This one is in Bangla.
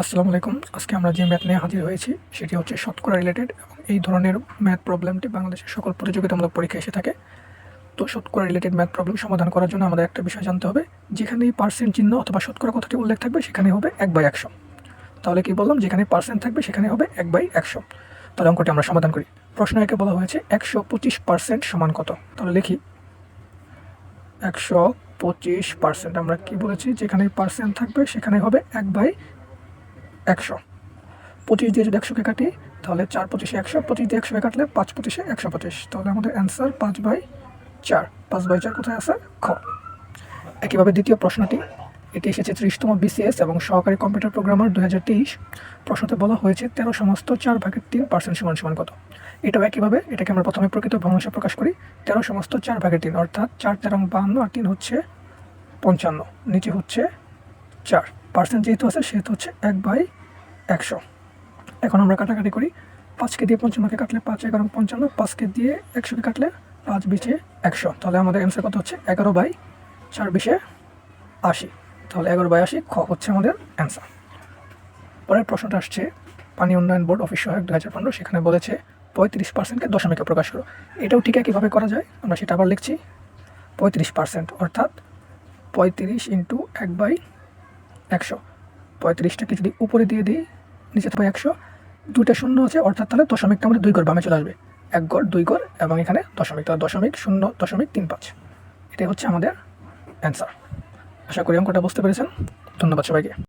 আসসালামু আলাইকুম। আজকে আমরা যে ম্যাথ নিয়ে হাজির হয়েছি, সেটি হচ্ছে শতকরা রিলেটেড এবং এই ধরনের ম্যাথ প্রবলেমটি বাংলাদেশের সকল প্রতিযোগিতামূলক পরীক্ষা এসে থাকে। তো শতকরা রিলেটেড ম্যাথ প্রবলেম সমাধান করার জন্য আমাদের একটা বিষয় জানতে হবে, যেখানেই পার্সেন্ট চিহ্ন অথবা শতকরা কথাটি উল্লেখ থাকবে, সেখানে হবে এক বাই একশো। তাহলে কি বললাম? যেখানে পার্সেন্ট থাকবে, সেখানে হবে এক বাই একশো। তাহলে অঙ্কটি আমরা সমাধান করি। প্রশ্ন একে বলা হয়েছে, একশো পঁচিশ পার্সেন্ট সমান কত? তাহলে লিখি, একশো পঁচিশ পার্সেন্ট আমরা কি বলেছি? যেখানে পার্সেন্ট থাকবে, সেখানে হবে এক বাই একশো। পঁচিশ দিয়ে যদি একশোকে কাটি, তাহলে চার পঁচিশে একশো, পঁচিশ দিয়ে একশোকে কাটলে পাঁচ পঁচিশে একশো পঁচিশ। তাহলে আমাদের অ্যান্সার পাঁচ বাই চার। পাঁচ বাই চার কোথায় আছে? খ। একইভাবে দ্বিতীয় প্রশ্নটি, এটি এসেছে ত্রিশতম বিসিএস এবং সহকারী কম্পিউটার প্রোগ্রামার দু হাজার তেইশ। প্রশ্নতে বলা হয়েছে তেরো সমস্ত চার ভাগের তিন পার্সেন্ট সমান সমান কত? এটাও একইভাবে, এটাকে আমরা প্রথমে প্রকৃত ভগ্নাংশে প্রকাশ করি। তেরো সমস্ত চার ভাগের তিন, অর্থাৎ চার তেরো বাহান্ন আর তিন হচ্ছে পঞ্চান্ন। নিচে হচ্ছে চার। পার্সেন্ট যেহেতু আছে, সেহেতু হচ্ছে এক বাই একশো। এখন আমরা কাটাকাটি করি। পাঁচকে দিয়ে পঞ্চান্নকে কাটলে পাঁচ, এগারো, পঞ্চান্ন, পাঁচকে দিয়ে একশোকে কাটলে পাঁচ বিশে একশো। তাহলে আমাদের অ্যান্সার কত হচ্ছে? এগারো বাই চার বিশে আশি। তাহলে এগারো বাই আশি খ হচ্ছে আমাদের অ্যান্সার পরের প্রশ্নটা আসছে, পানি উন্নয়ন বোর্ড অফিস সহায়ক দু হাজার পনেরো, সেখানে বলেছে পঁয়ত্রিশ পার্সেন্টকে দশমিকে প্রকাশ করো। এটাও ঠিক একইভাবে করা যায়, আমরা সেটা আবার লিখছি। পঁয়ত্রিশ পার্সেন্ট অর্থাৎ পঁয়ত্রিশ ইন্টু এক বাই একশো। পঁয়ত্রিশটাকে যদি উপরে দিয়ে দিই, নিচে থাকবে একশো। দুটা শূন্য আছে, অর্থাৎ তাহলে দশমিকটা আমাদের দুই গড় বামে চলে আসবে। এক গড় দুই গড় এবং এখানে দশমিক, তাহলে দশমিক শূন্য, দশমিক তিন পাঁচ। এটাই হচ্ছে আমাদের অ্যান্সার আশা করি অঙ্কটা বুঝতে পেরেছেন। ধন্যবাদ সবাইকে।